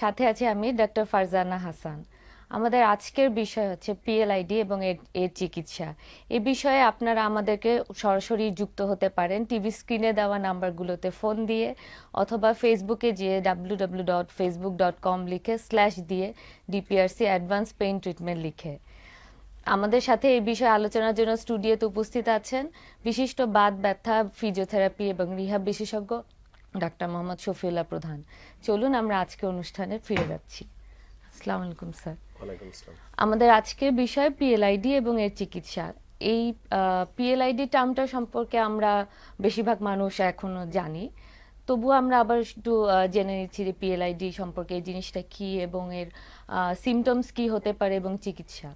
সাথে আছি আমি ডক্টর ফারজানা হাসান। আমাদের আজকের বিষয় হচ্ছে পিএলআইডি এবং এর চিকিৎসা। এ বিষয়ে আপনারা আমাদেরকে সরাসরি যুক্ত হতে পারেন। টিভি স্ক্রিনে দেওয়া নাম্বারগুলোতে ফোন দিয়ে অথবা ফেসবুকে যেয়ে W W dot Facebook dot com লিখে স্ল্যাশ দিয়ে ডিপিআরসি অ্যাডভান্স পেইন ট্রিটমেন্ট লিখে। আমাদের সাথে এই বিষয়ে আলোচনার জন্য স্টুডিওতে উপস্থিত আছেন। বিশিষ্ট বাদ ব্যথা ফিজিওথেরাপি এবং রিহাব বিশেষজ্ঞ ডাক্তার মোহাম্মদ শফিউল্লাহ প্রধান। চলুন আমরা আজকে অনুষ্ঠানে ফিরে যাচ্ছি। আসসালামু আলাইকুম স্যার। আমাদের আজকের বিষয় পিএলআইডি এবং এর চিকিৎসা। এই পিএলআইডি টার্মটা সম্পর্কে আমরা বেশিরভাগ মানুষ এখনও জানি। তবুও আমরা আবার একটু জেনে নিচ্ছি যে পিএলআইডি সম্পর্কে এই জিনিসটা কি এবং এর সিমটমস কি হতে পারে এবং চিকিৎসা।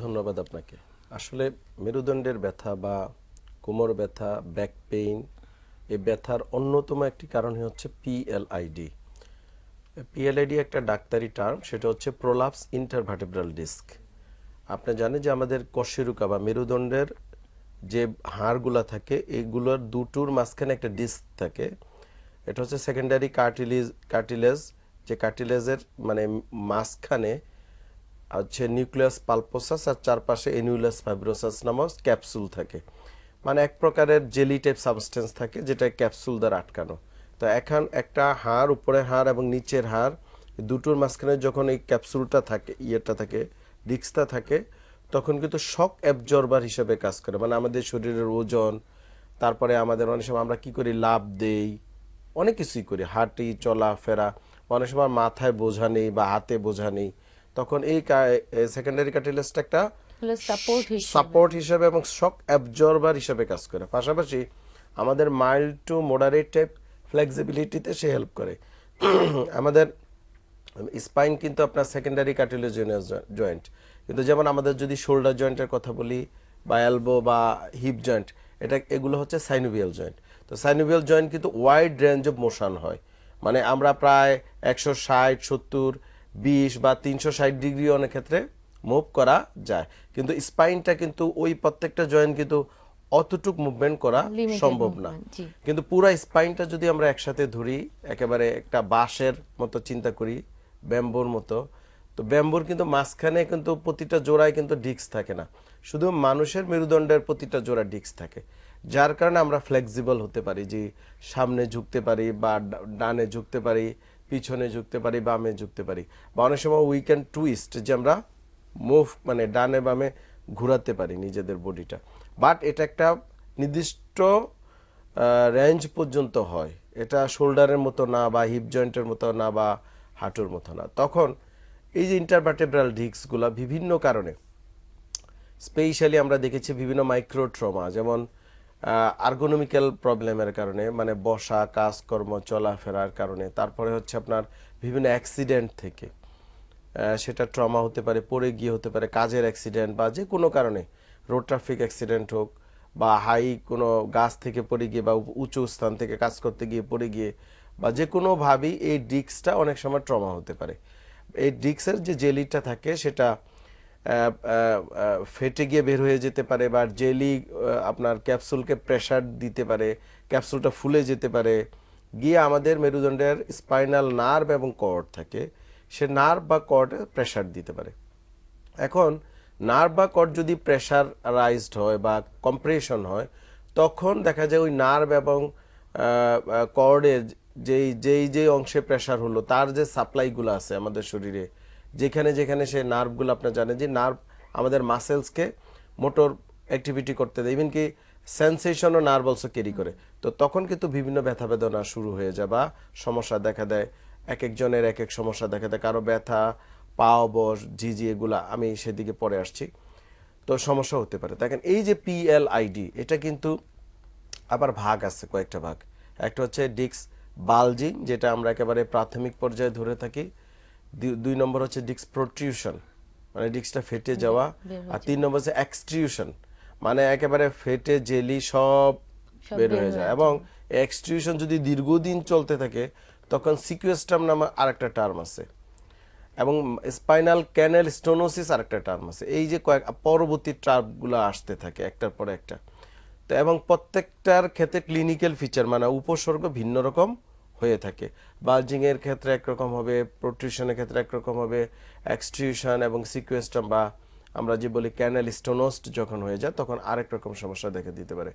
ধন্যবাদ আপনাকে। আসলে মেরুদণ্ডের ব্যথা বা কোমর ব্যথা ব্যাক পেইন এই ব্যথার অন্যতম একটি কারণ হচ্ছে পিএলআইডি পিএলআইডি একটা ডাক্তারি টার্ম সেটা হচ্ছে প্রোলাপস ইন্টারভার্টেব্রাল ডিস্ক আপনি জানেন যে আমাদের কশেরুকা বা মেরুদণ্ডের যে হাড়গুলা থাকে, এগুলোর দুটোর মাঝখানে একটা ডিস্ক থাকে। এটা হচ্ছে সেকেন্ডারি কার্টিলিজ কার্টিলেজ যে কার্টিলেজের মানে মাঝখানে হচ্ছে নিউক্লিয়াস পালপোসাস আর চারপাশে এনিউলাস ফাইব্রোসাস নামক ক্যাপসুল থাকে। মানে এক প্রকারের জেলি টাইপ সাবস্টেন্স থাকে যেটা ক্যাপসুল দ্বারা আটকানো। তো এখন একটা হাড়, উপরের হাড় এবং নিচের হাড় দুটোর মাঝখানে যখন এই ক্যাপসুলটা থাকে, ইয়েটা থাকে ডিস্কটা থাকে, তখন কিন্তু শক অ্যাবজর্বার হিসেবে কাজ করে। মানে আমাদের শরীরের ওজন, তারপরে আমাদের অনেক সময় আমরা কি করি, লাভ দেই, অনেক কিছুই করি। হাঁটি চলাফেরা অনেক সময় মাথায় বোঝা নেই বা হাতে বোঝা নেই। তখন এই সেকেন্ডারি কার্টিলেজটা একটা সাপোর্ট হিসেবে। এবং শক অ্যাবজর্বার হিসেবে কাজ করে। পাশাপাশি আমাদের মাইল্ড টু মোডারেট টাইপ ফ্লেক্সিবিলিটিতে সে হেল্প করে। আমাদের স্পাইন কিন্তু আপনার সেকেন্ডারি কার্টিলেজিনাস জয়েন্ট কিন্তু যেমন আমাদের যদি শোল্ডার জয়েন্টের কথা বলি বা এলবো বা হিপ জয়েন্ট এটা, এগুলো হচ্ছে সাইনোভিয়াল জয়েন্ট তো সাইনোভিয়াল জয়েন্ট কিন্তু ওয়াইড রেঞ্জ অফ মোশন হয়। মানে আমরা প্রায় একশো ষাট, সত্তর, বিশ বা তিনশো ষাট ডিগ্রি অনেক ক্ষেত্রে মুভ করা যায়। কিন্তু স্পাইনটা কিন্তু ওই প্রত্যেকটা জয়েন্ট কিন্তু অতটুক মুভমেন্ট করা সম্ভব না। কিন্তু পুরা স্পাইনটা যদি আমরা একসাথে ধরি একেবারে একটা বাঁশের মতো চিন্তা করি ব্যাম্বোর মতো তো ব্যাম্বোর কিন্তু মাঝখানে কিন্তু প্রতিটা জোড়ায় কিন্তু ডিস্ক থাকে না। শুধু মানুষের মেরুদণ্ডের প্রতিটা জোড়া ডিস্ক থাকে। যার কারণে আমরা ফ্লেক্সিবল হতে পারি যে সামনে ঝুঁকতে পারি বা ডানে ঝুঁকতে পারি পিছনে ঝুঁকতে পারি বামে ঝুঁকতে পারি। বা অনেক সময় উই ক্যান টুইস্ট যে আমরা মুভ মানে ডানে বামে ঘোরাতে পারি নিজেদের বডিটা। বাট এটা একটা নির্দিষ্ট রেঞ্জ পর্যন্ত হয়। এটা শোল্ডারের মতো না বা হিপ জয়েন্টের মতো না বা হাঁটুর মতো না। তখন এই যে ইন্টারভার্টেব্রাল ডিস্কগুলো বিভিন্ন কারণে স্পেশালি আমরা দেখেছি বিভিন্ন মাইক্রো ট্রমা যেমন আর্গোনমিক্যাল প্রবলেমের কারণে মানে বসা, কাজকর্ম, চলাফেরার কারণে, তারপরে হচ্ছে আপনার বিভিন্ন অ্যাক্সিডেন্ট থেকে। সেটা ট্রমা হতে পারে, পড়ে গিয়ে হতে পারে, কাজের অ্যাক্সিডেন্ট বা যে কোনো কারণে রোড ট্রাফিক অ্যাক্সিডেন্ট হোক বা হাই কোনো গাছ থেকে পড়ে গিয়ে বা উঁচু স্থান থেকে কাজ করতে গিয়ে পড়ে গিয়ে বা যে কোনোভাবেই এই ডিস্কটা অনেক সময় ট্রমা হতে পারে। এই ডিস্কের যে জেলিটা থাকে সেটা ফেটে গিয়ে বের হয়ে যেতে পারে বা জেলি আপনার ক্যাপসুলকে প্রেশার দিতে পারে, ক্যাপসুলটা ফুলে যেতে পারে। গিয়ে আমাদের মেরুদণ্ডের স্পাইনাল নার্ভ এবং কর্ড থাকে। সে নার্ভ বা কর্ডে প্রেসার দিতে পারে। এখন নার্ভ বা কর্ড যদি প্রেশার রাইজড হয় বা কম্প্রেশন হয়, তখন দেখা যায় ওই নার্ভ এবং কর্ডে যেই যেই যেই অংশে প্রেশার হলো, তার যে সাপ্লাইগুলো আছে আমাদের শরীরে, যেখানে যেখানে সে নার্ভগুলো আপনার জানেন যে নার্ভ আমাদের মাসেলসকে মোটর অ্যাক্টিভিটি করতে দেয়। ইভেন কি সেন্সেশনও নার্ভ অলসো ক্যারি করে। তো তখন কিন্তু বিভিন্ন ব্যথা বেদনা শুরু হয়ে যায় বা সমস্যা দেখা দেয়। এক একজনের এক এক সমস্যা। দেখা দেয় কারও ব্যথা পাও বস ঝিঝি এগুলা আমি সেদিকে পরে আসছি। তো সমস্যা হতে পারে। দেখেন এই যে পিএলআইডি এটা কিন্তু আবার ভাগ আছে কয়েকটা ভাগ। একটা হচ্ছে ডিক্স বালজিং যেটা আমরা একেবারে প্রাথমিক পর্যায়ে ধরে থাকি। দুই- নম্বর হচ্ছে ডিক্স প্রোট্রিউশন মানে ডিক্সটা ফেটে যাওয়া। আর তিন নম্বর হচ্ছে এক্সট্রিউশন মানে একেবারে ফেটে জেলি সব বের হয়ে হয়ে যায়। এবং এক্সট্রিউশন যদি দীর্ঘদিন চলতে থাকে তখন সিকুয়েস্টাম নামে আরেকটা টার্ম আছে। এবং স্পাইনাল ক্যানেল স্টোনোসিস আরেকটা টার্ম আছে। এই যে কয়েক, পরবর্তী টার্মগুলো আসতে থাকে একটার পর একটা। তো এবং প্রত্যেকটার ক্ষেত্রে ক্লিনিক্যাল ফিচার মানে উপসর্গ ভিন্ন রকম হয়ে থাকে। বালজিং এর ক্ষেত্রে একরকম হবে প্রোট্রিশনের ক্ষেত্রে একরকম হবে এক্সট্রিউশন এবং সিকুয়েস্টাম বা আমরা যে বলি ক্যানেল স্টোনোস্ট যখন হয়ে যায়, তখন আরেক রকম সমস্যা দেখা দিতে পারে।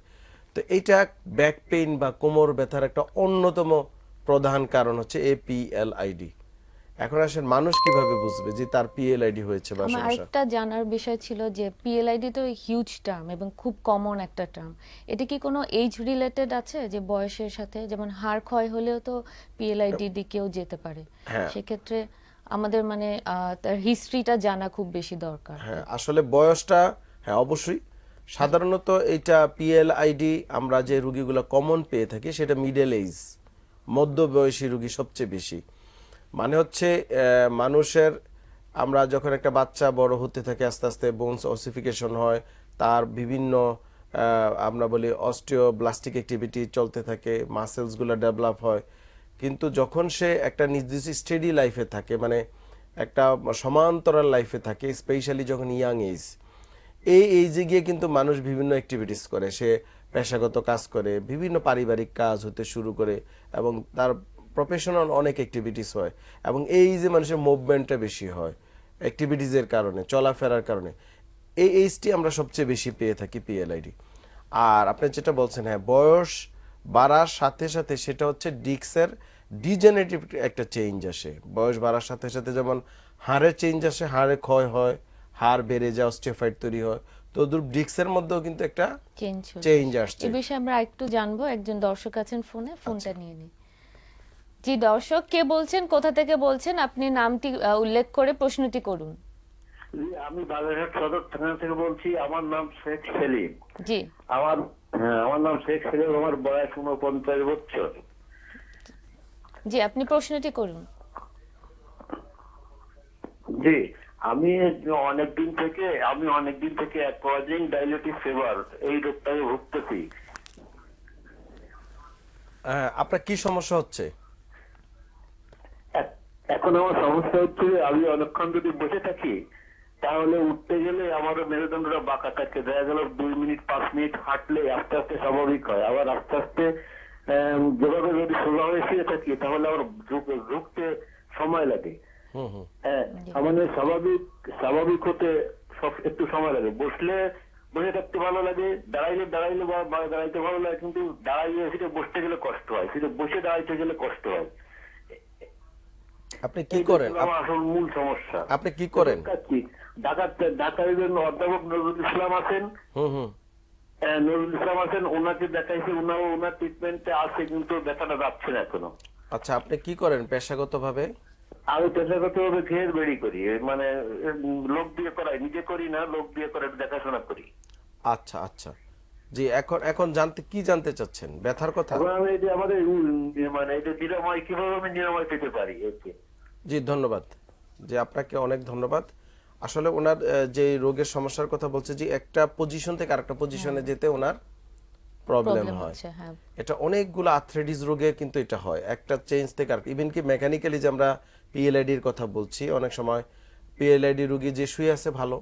তো এইটা ব্যাক পেইন বা কোমর ব্যথার একটা অন্যতম প্রধান কারণ হচ্ছে এপিএলআইডি এখন আসেন মানুষ কীভাবে বুঝবে যে তার পিএলআইডি হয়েছে বা সমস্যা? আরেকটা জানার বিষয় ছিল যে পিএলআইডি তো হিউজ টার্ম এবং খুব কমন একটা টার্ম এটা কি কোনো এজ রিলেটেড আছে? যে বয়সের সাথে যেমন হাড় ক্ষয় হলেও তো পিএলআইডি দিকেও যেতে পারে। হ্যাঁ। সেক্ষেত্রে আমাদের মানে তার হিস্ট্রিটা জানা খুব বেশি দরকার। হ্যাঁ আসলে বয়সটা হ্যাঁ অবশ্যই। সাধারণত এইটা পিএলআইডি আমরা যে রুগীগুলো কমন পেয়ে থাকি সেটা মিডল এজ মধ্যবয়সী রুগী সবচেয়ে বেশি। মানে হচ্ছে মানুষের আমরা যখন একটা বাচ্চা বড় হতে থাকে, আস্তে আস্তে বোনস অসিফিকেশন হয়, তার বিভিন্ন আমরা বলি অস্টিওব্লাস্টিক অ্যাক্টিভিটি চলতে থাকে মাসেলসগুলো ডেভেলপ হয়। কিন্তু যখন সে একটা নির্দিষ্ট স্টেডি লাইফে থাকে মানে একটা সমান্তরাল লাইফে থাকে স্পেশালি যখন ইয়াং এজ এই এইজে গিয়ে কিন্তু মানুষ বিভিন্ন অ্যাক্টিভিটিস করে। সে পেশাগত কাজ করে, বিভিন্ন পারিবারিক কাজ হতে শুরু করে এবং তার প্রফেশনাল অনেক অ্যাক্টিভিটিস হয় এবং এই যে মানুষের মুভমেন্টটা বেশি হয় অ্যাক্টিভিটিসের কারণে, চলাফেরার কারণে, এই এইজটি আমরা সবচেয়ে বেশি পেয়ে থাকি পিএলআইডি আর আপনি যেটা বলছেন হ্যাঁ বয়স বাড়ার সাথে সাথে সেটা হচ্ছে ডিক্সের ডিজেনারেটিভ একটা চেঞ্জ আসে। বয়স বাড়ার সাথে সাথে যেমন হাড়ের চেঞ্জ আসে, হাড়ে ক্ষয় হয়, হাড় বেড়ে যায় অস্টিওফাইড তৈরি হয় তো ডিক্সের মধ্যেও কিন্তু একটা চেঞ্জ চেঞ্জ আসছে। এ বিষয়ে আমরা একটু জানব একজন দর্শক আছেন ফোনে ফোনটা আচ্ছা। নিয়ে নিই। জি দর্শক কে বলছেন কোথা থেকে বলছেন আপনি নামটি উল্লেখ করে প্রশ্নটি করুন। আমি বাগেরহাট সদর থানা থেকে বলছি আমার নাম শেখ সেলিম। জি। আমার হ্যাঁ, আমার নাম শেখ সেলিম আমার বয়স উনপঞ্চাশ বছর। জি আপনি প্রশ্নটি করুন। জি আমি অনেকদিন থেকে আমি অনেকদিন থেকে অ্যাকোয়াজিং ডায়ালিটিস ফিভার এই রোগটাকে ভুগতেছি। হ্যাঁ, আপনার কি সমস্যা হচ্ছে? এখন আমার সমস্যা হচ্ছে আমি অনেকক্ষণ যদি বসে থাকি তাহলে উঠতে গেলে আমার মেরুদণ্ডটা বাঁকা থাকে। দেখা গেল দুই মিনিট পাঁচ মিনিট হাঁটলে আস্তে আস্তে স্বাভাবিক হয়। আবার আস্তে আস্তে যেভাবে যদি সোজা হয়ে শুয়ে থাকি তাহলে আমার ঝুঁক- ঝুঁকতে সময় লাগে। হ্যাঁ। আমাদের স্বাভাবিক স্বাভাবিক হতে সব একটু সময় লাগে। বসলে বসে থাকতে ভালো লাগে দাঁড়াইলে দাঁড়াইলে বা দাঁড়াইতে ভালো লাগে কিন্তু দাঁড়াইলে সেটা বসতে গেলে কষ্ট হয়। সেটা বসে দাঁড়াইতে গেলে কষ্ট হয়। আপনি কি করেন? আসল মূল সমস্যা। আপনি কি করেন? কাচ্ছি ঢাকা ঢাকার জন্য অধ্যাপক নজরুল ইসলাম আছেন। হুম হুম। নজরুল ইসলাম আছেন ওনাকে দেখাইছে ওনার ওনার ট্রিটমেন্টে আছে কিন্তু ব্যথাটা যাচ্ছে না এখনও। আচ্ছা আপনি কি করেন পেশাগতভাবে? আমি পেশাগত ভাবে ঘের বেড়ি করি। মানে লোক দিয়ে করাই। নিজে করি না লোক দিয়ে করে দেখাশোনা করি। আচ্ছা আচ্ছা। জি এখন এখন জানতে কি জানতে চাচ্ছেন? ব্যথার কথা? আমি এই যে আমাদের মানে এই যে নিরাময় কীভাবে আমি নিরাময় পেতে পারি জি ধন্যবাদ। যে আপনাকে অনেক ধন্যবাদ। আসলে ওনার যে রোগের সমস্যার কথা বলছে যে একটা পজিশন থেকে আরেকটা পজিশনে যেতে ওনার প্রবলেম হয়। হ্যাঁ। এটা অনেকগুলো আর্থ্রাইটিস রোগে কিন্তু এটা হয়। একটা চেঞ্জ থেকে আর ইভেন কি মেকানিক্যালি যে আমরা পিএলআইডির কথা বলছি, অনেক সময় পিএলআইডি রুগী যে শুয়ে আছে ভালো,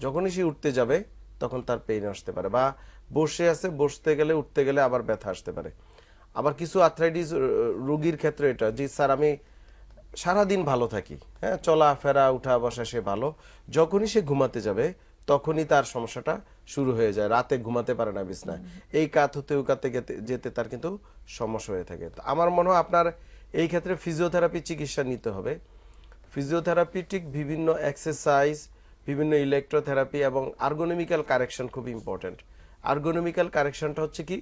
যখনই সে উঠতে যাবে, তখন তার পেইন আসতে পারে বা বসে আছে, বসতে গেলে, উঠতে গেলে আবার ব্যথা আসতে পারে। আবার কিছু আর্থ্রাইটিস রোগীর ক্ষেত্রে এটা, যে স্যার আমি সারাদিন ভালো থাকি হ্যাঁ চলাফেরা, উঠা বসা সে ভালো, যখনই সে ঘুমাতে যাবে, তখনই তার সমস্যাটা শুরু হয়ে যায়, রাতে ঘুমাতে পারে না বিছনায়। এই কাত হতে ও কাতে গেতে- যেতে তার কিন্তু সমস্যা হয়ে থাকে। আমার মনে হয় আপনার এই ক্ষেত্রে ফিজিওথেরাপি চিকিৎসা নিতে হবে। ফিজিওথেরাপি ঠিক বিভিন্ন এক্সারসাইজ বিভিন্ন ইলেকট্রোথেরাপি এবং আর্গোনমিক্যাল কারেকশন খুব ইম্পর্টেন্ট আর্গোনমিক্যাল কারেকশনটা হচ্ছে কি?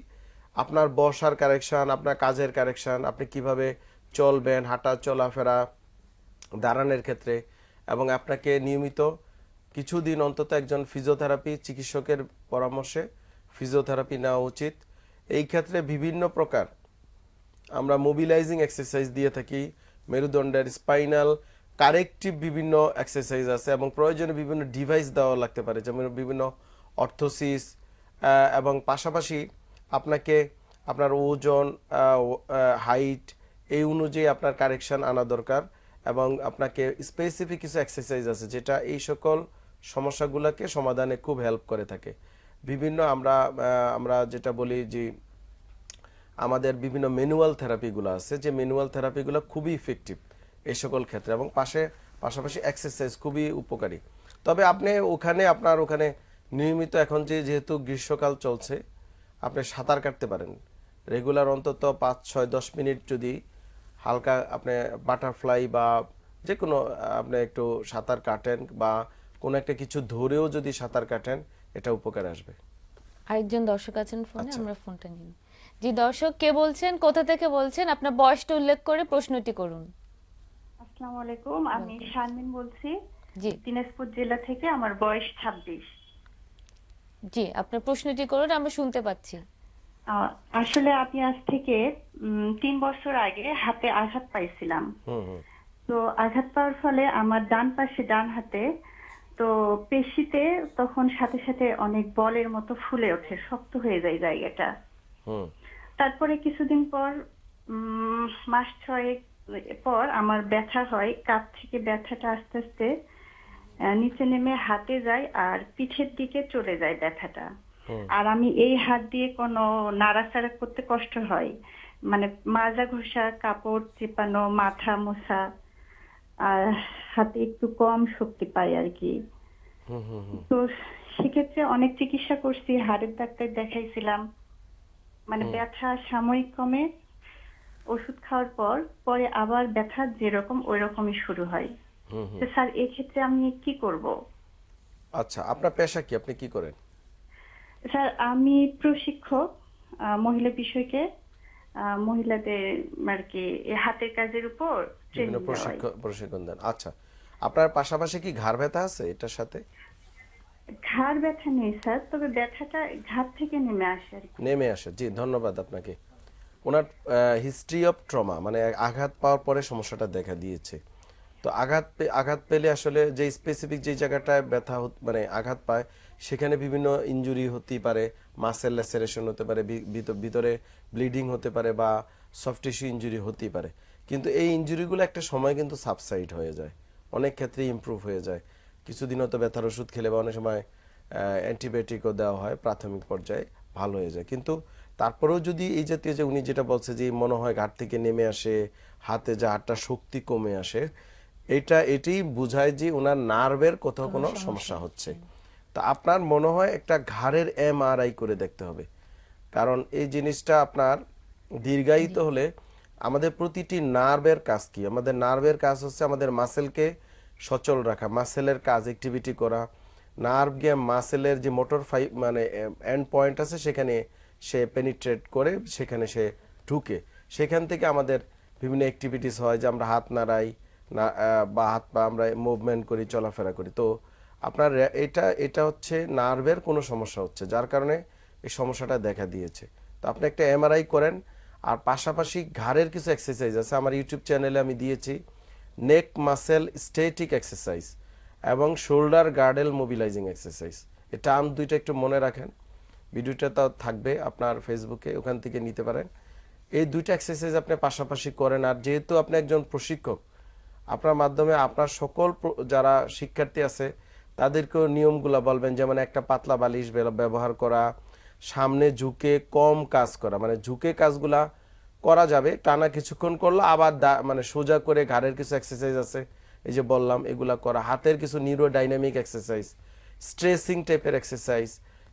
আপনার বসার কারেকশন আপনার কাজের কারেকশন আপনি কীভাবে চলবেন, হাঁটা, চলাফেরা দাঁড়ানোর ক্ষেত্রে এবং আপনাকে নিয়মিত কিছুদিন অন্তত একজন ফিজিওথেরাপি চিকিৎসকের পরামর্শে ফিজিওথেরাপি নেওয়া উচিত। এই ক্ষেত্রে বিভিন্ন প্রকার আমরা মোবিলাইজিং এক্সারসাইজ দিয়ে থাকি। মেরুদণ্ডের স্পাইনাল কারেক্টিভ বিভিন্ন এক্সারসাইজ আছে এবং প্রয়োজনে বিভিন্ন ডিভাইস দেওয়া লাগতে পারে, যেমন বিভিন্ন অর্থোসিস এবং পাশাপাশি আপনাকে আপনার ওজন হাইট এই অনুযায়ী আপনার কারেকশান আনা দরকার এবং আপনাকে স্পেসিফিক কিছু এক্সারসাইজ আছে যেটা এই সকল সমস্যাগুলোকে সমাধানে খুব হেল্প করে থাকে। বিভিন্ন আমরা আমরা যেটা বলি যে আমাদের বিভিন্ন ম্যানুয়াল থেরাপিগুলো আছে যে ম্যানুয়াল থেরাপিগুলো খুবই ইফেক্টিভ এই সকল ক্ষেত্রে এবং পাশে পাশাপাশি এক্সারসাইজ খুবই উপকারী। তবে আপনি ওখানে আপনার ওখানে নিয়মিত এখন যে যেহেতু গ্রীষ্মকাল চলছে আপনি সাঁতার কাটতে পারেন। রেগুলার অন্তত পাঁচ ছয় দশ মিনিট যদি হালকা আপনি বাটারফ্লাই বা যে কোনো আপনি একটু সাঁতার কাটেন বা কোনো একটা কিছু ধরেও যদি সাঁতার কাটেন এটা উপকারে আসবে। আরেকজন দর্শক আছেন ফোনে আচ্ছা। আমরা ফোনটা নিই। জি দর্শক কে বলছেন কোথা থেকে বলছেন আপনার বয়সটা উল্লেখ করে প্রশ্নটি করুন। আসসালামু আলাইকুম আমি শারমিন বলছি জি। দিনাজপুর জেলা থেকে আমার বয়স ছাব্বিশ। জি আপনার প্রশ্নটি করুন আমরা শুনতে পাচ্ছি। আসলে আমি আজ থেকে উম, তিন বছর আগে হাতে আঘাত পাইছিলাম। তো আঘাত পাওয়ার ফলে আমার ডান পাশে ডান হাতে তো পেশিতে তখন সাথে সাথে অনেক বলের মতো ফুলে ওঠে শক্ত হয়ে যায় জায়গাটা। হুম। তারপরে কিছুদিন পর মাস ছয়েক পর আমার ব্যথা হয় কাপ থেকে ব্যথাটা আস্তে আস্তে নিচে নেমে হাতে যায় আর পিঠের দিকে চলে যায় ব্যথাটা। আর আমি এই হাত দিয়ে কোনো নাড়াচাড়া করতে কষ্ট হয়। মানে মাজা ঘষা কাপড় চেপানো মাথা মোছা আর হাতে একটু কম শক্তি পাই আর কি। তো সেক্ষেত্রে অনেক চিকিৎসা করছি হাড়ের ডাক্তার দেখাইছিলাম। মানে ব্যথা সাময়িক কমে ওষুধ খাওয়ার পর পরে আবার ব্যথা যেরকম ওই রকমই শুরু হয়। তো স্যার এক্ষেত্রে আমি কি করব? আচ্ছা আপনার পেশা কি? আপনি কি করেন? স্যার আমি প্রশিক্ষক মহিলা বিষয়কে মহিলাদের আর কি এই হাতের কাজের উপর প্রশিক্ষণ দেন। আচ্ছা আপনার পাশাপাশি কি ঘাড় ব্যথা আছে এটার সাথে? ঘাড় ব্যথা নেই স্যার, তবে ব্যথাটা ঘাট থেকে নেমে আসে নেমে আসে, জি, ধন্যবাদ আপনাকে। ওনার হিস্ট্রি অফ ট্রমা মানে আঘাত পাওয়ার পরে সমস্যাটা দেখা দিয়েছে। তো আঘাত আঘাত পেলে আসলে যে স্পেসিফিক যে জায়গাটায় ব্যথা মানে আঘাত পায়, সেখানে বিভিন্ন ইনজুরি হতে পারে মাসেল হতে পারে ভিতরে ব্লিডিং হতে পারে বা সফট টিস্যু ইনজুরি হতেই পারে। কিন্তু এই ইনজুরিগুলো একটা সময় কিন্তু সাবসাইড হয়ে যায়, অনেক ক্ষেত্রে ইমপ্রুভ হয়ে যায়। কিছুদিন হয়তো ব্যথার ওষুধ খেলে বা অনেক সময় অ্যান্টিবায়োটিকও দেওয়া হয় প্রাথমিক পর্যায়ে ভালো হয়ে যায়। কিন্তু তারপরেও যদি এই জাতীয় যে উনি যেটা বলছে যে মনে হয় ঘাট থেকে নেমে আসে হাতে যে হাতটা শক্তি কমে আসে এটা এটি বোঝায় যে ওনার নার্ভের কোথাও কোনো সমস্যা হচ্ছে। তা আপনার মনে হয় একটা ঘাড়ের এমআরআই করে দেখতে হবে। কারণ এই জিনিসটা আপনার দীর্ঘায়িত হলে আমাদের প্রতিটি নার্ভের কাজ কি? আমাদের নার্ভের কাজ হচ্ছে আমাদের মাসেলকে সচল রাখা মাসেলের কাজ অ্যাক্টিভিটি করা নার্ভ গিয়ে মাসেলের যে মোটর ফাই মানে এন্ড পয়েন্ট আছে, সেখানে সে পেনিট্রেট করে, সেখানে সে ঢুকে। সেখান থেকে আমাদের বিভিন্ন অ্যাক্টিভিটিস হয়, যে আমরা হাত নাড়াই, না বা হাত পা আমরা মুভমেন্ট করি, চলাফেরা করি। তো আপনার এটা এটা হচ্ছে নার্ভের কোনো সমস্যা হচ্ছে, যার কারণে এই সমস্যাটা দেখা দিয়েছে। তো আপনি একটা এমআরআই করেন, আর পাশাপাশি ঘাড়ের কিছু এক্সারসাইজ আছে, আমার ইউটিউব চ্যানেলে আমি দিয়েছি। নেক মাসেল স্টেটিক এক্সারসাইজ এবং শোল্ডার গার্ডেল মোবিলাইজিং এক্সারসাইজ এটা আম দুইটা একটু মনে রাখেন। ভিডিওটা তো থাকবে আপনার ফেসবুকে ওখান থেকে নিতে পারেন। এই দুইটা এক্সারসাইজ আপনি পাশাপাশি করেন আর যেহেতু আপনি একজন প্রশিক্ষক, আপনার মাধ্যমে আপনার সকল যারা শিক্ষার্থী আছে, তাদেরকেও নিয়মগুলো বলবেন, যেমন একটা পাতলা বালিশ ব্যবহার করা, সামনে ঝুঁকে কম কাজ করা। মানে ঝুঁকে কাজগুলা করা যাবে। টানা কিছুক্ষণ করল, আবার মানে সোজা করে ঘাড়ের কিছু এক্সারসাইজ আছে। এই যে বললাম, এগুলা করা। হাতের কিছু নিউরো ডাইনামিক এক্সারসাইজ স্ট্রেসিং টাইপের এক্সারসাইজ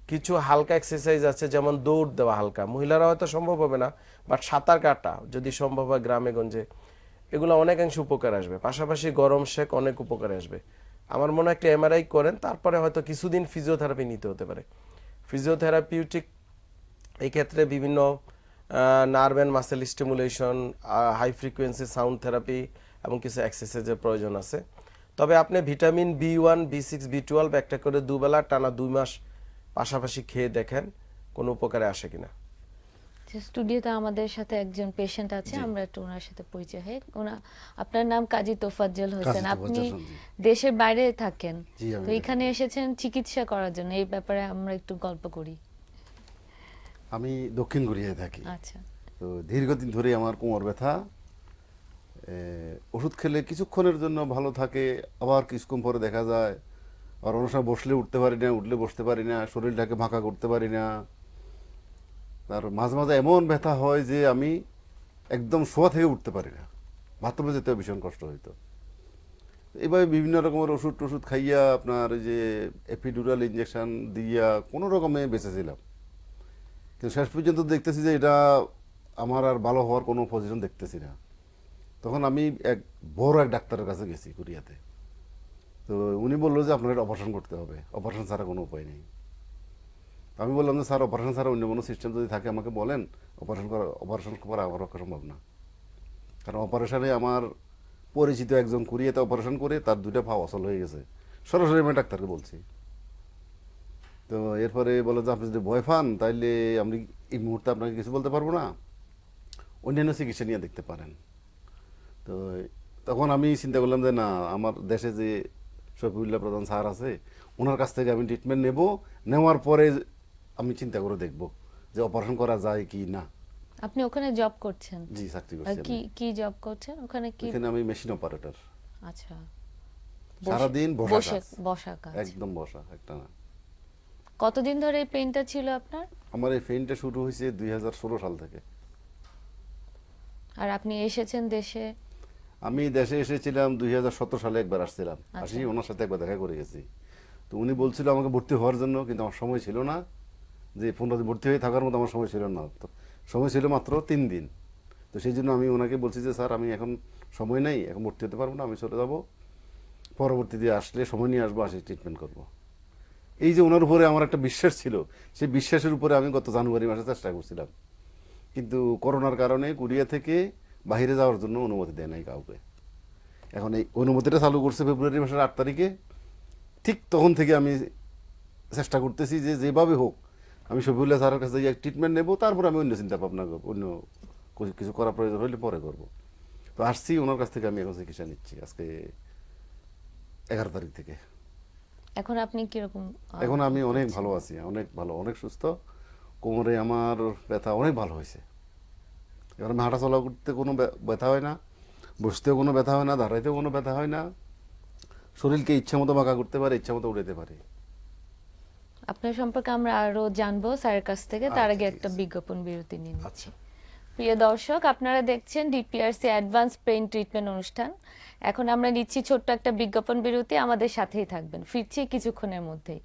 কিছু হালকা এক্সারসাইজ আছে, যেমন দৌড় দেওয়া হালকা। মহিলারা হয়তো সম্ভব হবে না বাট সাঁতার কাটা যদি সম্ভব হয় গ্রামে গঞ্জে এগুলো অনেকাংশে উপকার আসবে। পাশাপাশি গরম শেক অনেক উপকারে আসবে। আমার মনে হয় একটা এমআরআই করেন, তারপরে হয়তো কিছুদিন ফিজিওথেরাপি নিতে হতে পারে। ফিজিওথেরাপিউটিক এই ক্ষেত্রে বিভিন্ন nerve and muscle stimulation high frequency sound therapy এবং কিছু এক্সারসাইজের প্রয়োজন আছে। তবে আপনি vitamin B one B six B twelve একটা করে দুবেলা টানা দুই মাস পাশাপাশি খেয়ে দেখেন কোনো উপকারে আসে কিনা। স্টুডিওতে আমাদের সাথে একজন পেশেন্ট আছে আমরা একটু ওনার সাথে পরিচয় হই। ওনা আপনার নাম কাজী তোফাজ্জল হোসেন। আপনি দেশের বাইরে থাকেন। তো এখানে এসেছেন চিকিৎসা করার জন্য। এই ব্যাপারে আমরা একটু গল্প করি। আমি দক্ষিণ কোরিয়ায় থাকি। আচ্ছা। তো দীর্ঘদিন ধরে আমার কোমর ব্যথা। ওষুধ খেলে কিছুক্ষণের জন্য ভালো থাকে আবার কিছুক্ষণ পরে দেখা যায় আর অনেক সময় বসলে উঠতে পারি না উঠলে বসতে পারি না শরীরটাকে ফাঁকা করতে পারি না। আর মাঝে মাঝে এমন ব্যথা হয় যে আমি একদম শোয়া থেকে উঠতে পারি না। বাথরুমে যেতে ভীষণ কষ্ট হইতো। এভাবে বিভিন্ন রকমের ওষুধ টষুধ খাইয়া আপনার যে এপিডুরাল ইঞ্জেকশন দিয়া কোনো রকমে বেঁচেছিলাম কিন্তু শেষ পর্যন্ত দেখতেছি যে এটা আমার আর ভালো হওয়ার কোনো পজিশন দেখতেছি না। তখন আমি এক বড় এক ডাক্তারের কাছে গেছি কুরিয়াতে। তো উনি বলল যে আপনার অপারেশন করতে হবে। অপারেশন ছাড়া কোনো উপায় নেই। আমি বললাম যে, স্যার অপারেশন ছাড়া অন্য কোনো সিস্টেম যদি থাকে আমাকে বলেন অপারেশন করা অপারেশন করা আমার পক্ষে সম্ভব না। কারণ অপারেশনে আমার পরিচিত একজন কুরিয়াতে অপারেশন করে তার দুইটা পা অসল হয়ে গেছে। সরাসরি আমি ডাক্তারকে বলছি। তো এরপরে বলে যে আপনি যদি ভয় পান তাইলে আমি এই মুহূর্তে আপনাকে কিছু বলতে পারব না। অন্যান্য চিকিৎসা নিয়ে দেখতে পারেন। তো তখন আমি চিন্তা করলাম যে না আমার দেশে যে শফিউল্লাহ প্রধান স্যার আছে ওনার কাছ থেকে আমি ট্রিটমেন্ট নেব। নেওয়ার পরে আমি চিন্তা করে দেখব যে অপারেশন করা যায় কি না। আপনি ওখানে জব করছেন? জি চাকরি আর করছি কি কি জব করছেন? ওখানে কি এখানে আমি মেশিন অপারেটর আচ্ছা। সারাদিন বসা। বসা কাজ। একদম বসা একটা না। কতদিন ধরে এই পেইনটা ছিল আপনার? আমার এই ফেইনটা শুরু হয়েছে দু হাজার ষোলো সাল থেকে। আর আপনি এসেছেন দেশে? আমি দেশে এসেছিলাম দু হাজার সতেরো সালে একবার আসছিলাম। আচ্ছা। আসি ওনার সাথে একবার দেখা করে গেছি। তো উনি বলছিল আমাকে ভর্তি হওয়ার জন্য কিন্তু আমার সময় ছিল না। যে পনেরো দিন ভর্তি হয়ে থাকার মতো আমার সময় ছিল না। তো সময় ছিল মাত্র তিন দিন। তো সেই জন্য আমি ওনাকে বলছি যে স্যার আমি এখন সময় নেই এখন ভর্তি হতে পারব না আমি চলে যাব। পরবর্তীতে আসলে সময় নিয়ে আসব আসি ট্রিটমেন্ট করব। এই যে ওনার উপরে আমার একটা বিশ্বাস ছিল, সেই বিশ্বাসের উপরে আমি গত জানুয়ারি মাসে চেষ্টা করছিলাম। কিন্তু করোনার কারণে কুরিয়া থেকে বাইরে যাওয়ার জন্য অনুমতি দেয় নাই কাউকে। এখন এই অনুমতিটা চালু করছে ফেব্রুয়ারি মাসের আট তারিখে। ঠিক তখন থেকে আমি চেষ্টা করতেছি যে যেভাবে হোক, আমি শফিউল্লাহ স্যারের কাছে গিয়ে ট্রিটমেন্ট নেব, তারপর আমি অন্য চিন্তা ভাবনা করব, অন্য কিছু- করার প্রয়োজন হলে পরে করব। তো আসছি, ওনার কাছ থেকে আমি এখন চিকিৎসা নিচ্ছি আজকে এগারো তারিখ থেকে। এখন আপনি কীরকম এখন আমি অনেক ভালো আছি অনেক ভালো অনেক সুস্থ। কোমরে আমার ব্যথা অনেক ভালো হয়েছে। এবার আমি হাঁটা চলা করতে কোনো ব্যথা হয় না বসতেও কোনো ব্যথা হয় না দাঁড়াইতেও কোনো ব্যথা হয় না। শরীরকে ইচ্ছা মতো বাঁকা করতে পারে ইচ্ছা মতো উঠাতে পারে। আপনার সম্পর্কে আমরা আরও জানব স্যারের কাছ থেকে তার আচ্ছা, আগে একটা বিজ্ঞাপন বিরতি নিন। আচ্ছা। প্রিয় দর্শক, আপনারা দেখছেন ডিপিআরসি অ্যাডভান্স পেইন ট্রিটমেন্ট অনুষ্ঠান। এখন আমরা নিচ্ছি ছোট্ট একটা বিজ্ঞাপন বিরতি, আমাদের সাথেই থাকবেন। ফিরছি কিছুক্ষণের মধ্যেই।